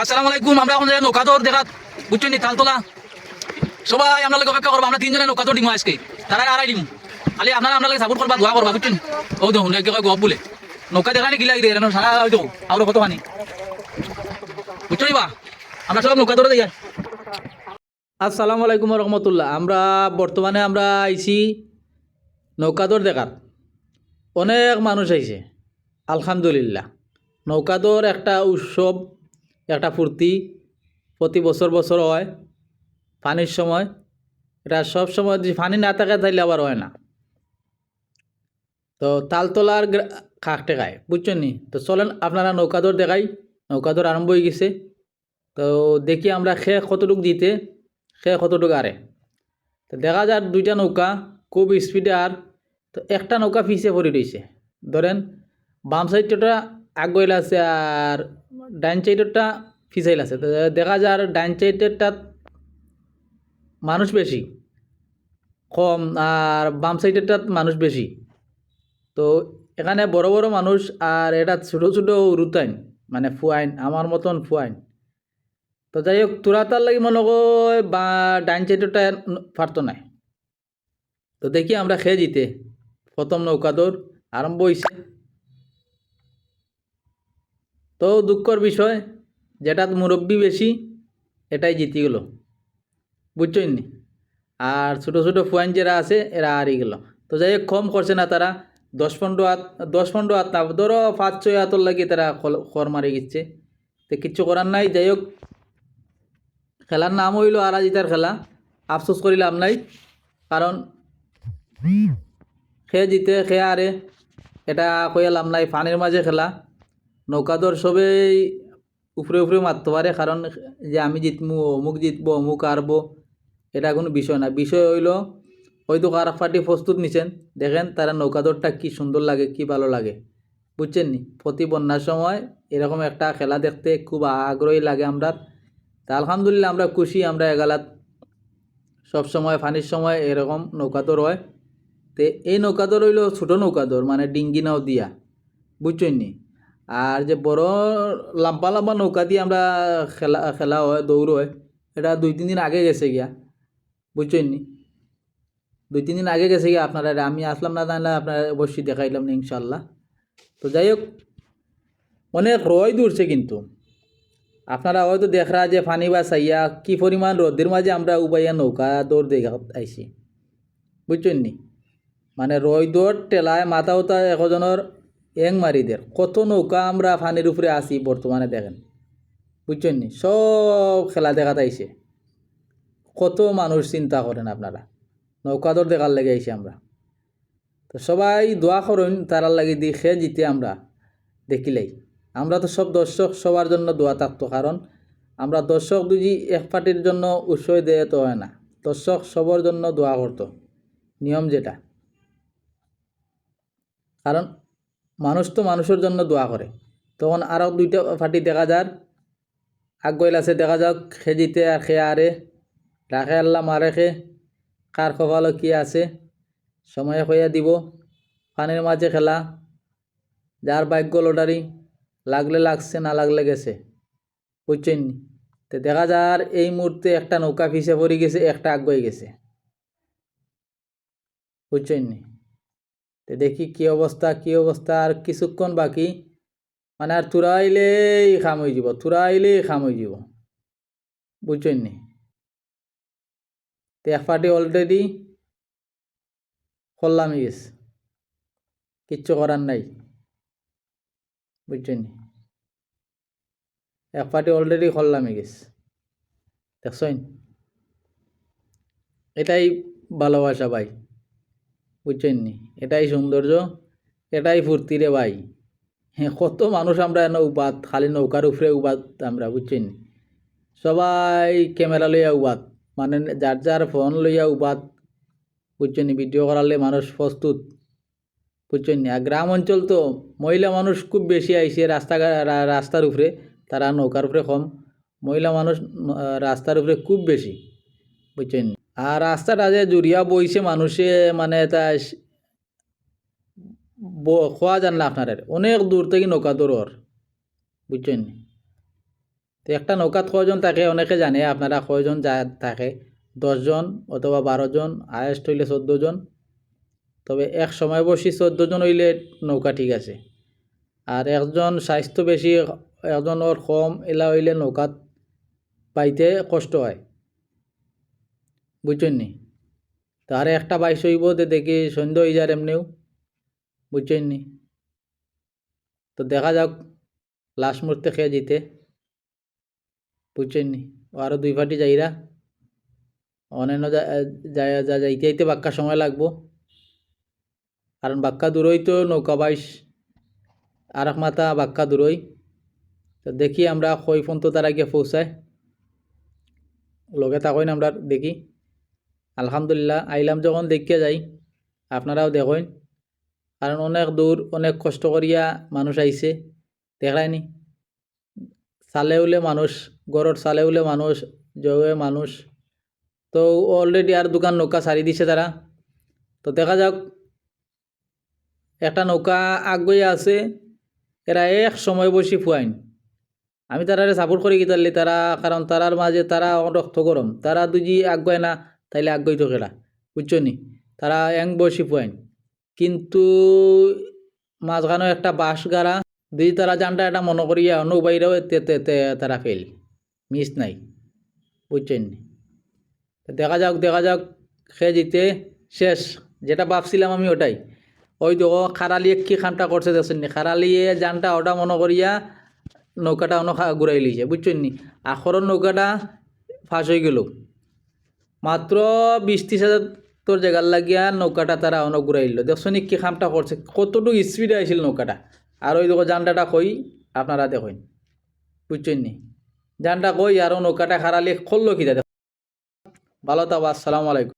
আসসালামু আলাইকুম, আমরা এখন নৌকা দৌড় দেখাত বুঝছেন নি, তালতলা। সবাই আমরা লোক অপেক্ষা করব, আমরা তিনজনে নৌকা দৌড় দিমু আজকে। তারা আড়াই দিমু। খালি আপনারা আমরা সাপোর্ট করবা, দোয়া করবা, বুঝছেন ও দেখুন গপ বলে। নৌকা দেখানি গিলা গিয়ে সারা হয়তো আর কত পানি। বুঝছ বা? আমরা সব নৌকা দৌড়ে যাই। আসসালামু আলাইকুম রহমতুল্লাহ। আমরা বর্তমানে আমরা আইছি নৌকাদর দেখার। অনেক মানুষ আইছে, আলহামদুলিল্লাহ। নৌকাদর একটা উৎসব একটা ফুর্তি প্রতি বছর বছর হয় পানির সময়। এটা সব সময় যদি পানি না থাকে তাহলে আবার হয় না। তো তালতলার খাক টেকায় বুঝছেন নি? তো চলেন আপনারা নৌকাদর দেখাই। নৌকাদর আরম্ভ হয়ে গেছে। তো দেখি আমরা খে কতটুক দিতে খে কতটুক আরে তো দেখা যার দুইটা নৌকা খুব স্পিডে আর, তো একটা নৌকা পিছিয়ে পড়ে রয়েছে ধরেন বাম সাইডটা আগুয়াইল আছে আর ডাইন সাইডেরটা ফিসাইল আছে। দেখা যায় আর ডাইন সাইডেরটা মানুষ বেশি, কম, আর বাম সাইডেরটা মানুষ বেশি। তো এখানে বড় বড় মানুষ আর এটা ছোটো ছোটো রুতাইন মানে ফুয়াইন, আমার মতন ফুয়াইন। তো যাই হোক, তোরা তার লাগি মনে কর বা ডাইন সাইডটা পারতো নাই। তো দেখি আমরা খেয়ে জিতে। প্রথম নৌকা দৌড় আরম্ভ হয়েছে তো দুঃখর বিষয়, যেটা মুরব্বী বেশি, এটাই জিতে গেল। বুঝছই নি? আর ছোটো ছোটো ফুয়াইন যারা আছে, এরা হারিয়ে গেল। তো যাই হোক, কম করছে না তারা। দশ পনেরো হাত, দশ পনেরো হাত না, ধরো পাঁচ, ছয় হাতর লাগে তারা খর মারি গেছে। তো কিচ্ছু করার নাই, যাই হোক। খেলার নাম হইল আরাজিতার খেলা। আফসোস করিলাম নাই। কারণ খেয়ে জিতে, খেয়ে আরে এটা কইলাম নাই পানির মাঝে খেলা। নৌকাদর সবেই উপরে উপরে মারতে পারে কারণ যে আমি জিতমু, অমুক জিতবো, অমুক হারবো এটা কোনো বিষয় না বিষয় হইল, হয়তো কার পার্টি প্রস্তুত নিছেন, দেখেন তারা নৌকাদরটা কি সুন্দর লাগে, কি ভালো লাগে। বুঝছেন নি? প্রতি বন্যার সময় এরকম একটা খেলা দেখতে খুব আগ্রহী লাগে আমরা তা আলহামদুলিল্লাহ আমরা খুশি, আমরা এগালাত সব সময় পানির সময় এরকম নৌকাদর হয়। তে এই নৌকাদর হইল ছোটো নৌকাদর মানে ডিঙ্গি নাও দিয়া। বুঝছেন নি? আর যে বড় লম্বা লম্বা নৌকা দিয়ে আমরা খেলা খেলা হয়, দৌড় হয়, এটা দুই, তিন দিন আগে গেছে গিয়া। বুঝছেন নি দুই, তিন দিন আগে গেছে গিয়া আপনারা আমি আসলাম না জানলে আপনারা অবশ্যই দেখাইলাম না ইনশাল্লাহ তো যাই হোক, অনেক রয় দূরছে কিন্তু। আপনারা হয়তো দেখরা যে ফানি বা সাইয়া কি পরিমাণ রোদের মাঝে আমরা উবাইয়া নৌকা দৌড় দেখা আইছি। বুঝছেন নি মানে রয় দৌড় টেলায় মাথা উতা একজনের এং মারিদের কত নৌকা আমরা ফানির উপরে আসি বর্তমানে দেখেন। বুঝছেন নি? সব খেলা দেখাতে আইছে কত মানুষ চিন্তা করেন আপনারা। নৌকা নৌকাদর দেখার লেগে আইছি আমরা। তো সবাই দোয়া করুন তারার লাগে দি খেয়ে জিতে আমরা দেখিলেই। আমরা তো সব দর্শক, সবার জন্য দোয়া থাকতো, কারণ আমরা দর্শক দুজি এক পার্টির জন্য উৎসয় দেয় তো হয় না। দর্শক সবার জন্য দোয়া করতো। নিয়ম যেটা। কারণ মানুষ তো মানুষের জন্য দোয়া করে। তখন আরও দুইটা পার্টি দেখা যার আগুয়াইল আছে দেখা যাক খে জিতে আর খে আরে রাখে আল্লাহ, মারে খে কার কপালও কি আছে, সময়ে হইয়া দিব। পানির মাঝে খেলা, যার ভাগ্য লটারি, লাগলে লাগছে, না লাগলে গেছে। বুঝছেন? তো দেখা যার, এই মুহূর্তে একটা নৌকা ফিসে পড়ে গেছে, একটা আগুয়ে গেছে। বুঝছেন? তো দেখি কি অবস্থা কি অবস্থা, আর কিছুক্ষণ বাকি। মানে আর তুরা আইলেই খাম হয়ে যাব তুরা আইলেই খাম হয়ে যাব। বুঝছেন নি? তো পার্টি অলরেডি খোল্লামে গেছে। কিচ্ছু করার নাই। বুঝছেন নি? এক পার্টি অলরেডি খোল্লামে গেছে। দেখছেন? এটাই ভালোবাসা ভাই। বুঝছেন নি এটাই সৌন্দর্য, এটাই ফুর্তি রে ভাই। হ্যাঁ কত মানুষ আমরা এনে উবাদ, খালি নৌকার উপরে উবাদ আমরা বুঝছেন সবাই ক্যামেরা লইয়া উবাদ মানে যার যার ফোন লইয়া উবাদ বুঝছেন ভিডিও করালে মানুষ প্রস্তুত বুঝছেন? আর গ্রাম অঞ্চল তো মহিলা মানুষ খুব বেশি আইছে রাস্তা রাস্তার উপরে, তারা নৌকার উপরে কম। মহিলা মানুষ রাস্তার উপরে খুব বেশি বুঝছেন? আর রাস্তাটা যে জুড়িয়া বইছে মানুষে মানে তা খোয়া যান না আপনার অনেক দূর থেকে নৌকা দৌড়র বুঝছেন? তো একটা নৌকাত কয়জন থাকে অনেকে জানে, আপনারা কয়জন যা থাকে? দশজন অথবা বারো জন হায়েস্ট হইলে চোদ্দ জন তবে এক সময় বসি চোদ্দ জন হইলে নৌকা ঠিক আছে। আর একজন স্বাস্থ্য বেশি, একজনের কম এলা হইলে নৌকাত পাইতে কষ্ট হয়। বুঝছেন নি? তারে একটা বাইশ হইব যে দেখি সন্ধ্যা হয়ে যার এমনিও। বুঝছেন নি? তো দেখা যাক লাস্ট মুহূর্তে খেয়ে জিতে। বুঝছেন নি? আরও দুই পার্টি যাইরা। অন্যান্য যা যাইতে যাইতে বাক্কা সময় লাগবো। কারণ বাক্কা দূরই তো নৌকা বাইশ। আর এক মাথা বাক্কা দূরই। তো দেখি আমরা কই ফোন তো তারা গিয়ে পৌঁছায়। লগে থাকইন আমরা দেখি। আলহামদুলিল্লাহ, আইলাম যখন দেখিয়া যাই, আপনারাও দেখেন কারণ অনেক দূর অনেক কষ্ট করিয়া মানুষ আইছে দেখায়নি চালে উলে মানুষ গড়র চালে উলে মানুষ জয়ে মানুষ তো অলরেডি আর দোকান নৌকা সারি দিছে তারা তো দেখা যাক একটা নৌকা আগুয়ে আছে এরা এক সময় বসি ফুয়াইন আমি তারারে সাপোর্ট করি কি তারা কারণ তারার মাঝে তারা রক্ত গরম তারা দুজি আগুয় না তাইলে আগুই তো কেরা বুঝছ নি? তারা এং বসি ফুয়াইন কিন্তু মাঝখানে একটা বাঁশ গাড়া দুই তারা জানটা এটা মনে করিয়া অন্য বাইরেও তারা ফেল মিস নাই। বুঝছেন দেখা যাক দেখা যাক, সে জিতে, শেষ। যেটা ভাবছিলাম আমি ওটাই। ওই দেখো খারালিয়ে কি খানটা করছে দেখছেন নি? খারালিয়ে জানটা ওটা মনে করিয়া নৌকাটা অন্য ঘুরাই লিছে বুঝছেন নি? আখরের নৌকাটা ফাঁস হয়ে গেল। মাত্র বিশ ত্রিশ হাজার তোর জায়গার লাগিয়া নৌকাটা তারা অনেক ঘুরাই দিল কি খামটা করছে কতটুকু স্পিডে আইছিল নৌকাটা। আর ওই দেখো জানটা কই আপনারা দেখেন বুঝছেন নি? জানটা কই আর নৌকাটা খারালে খুললো কি ভালো থাকো আসসালামু আলাইকুম।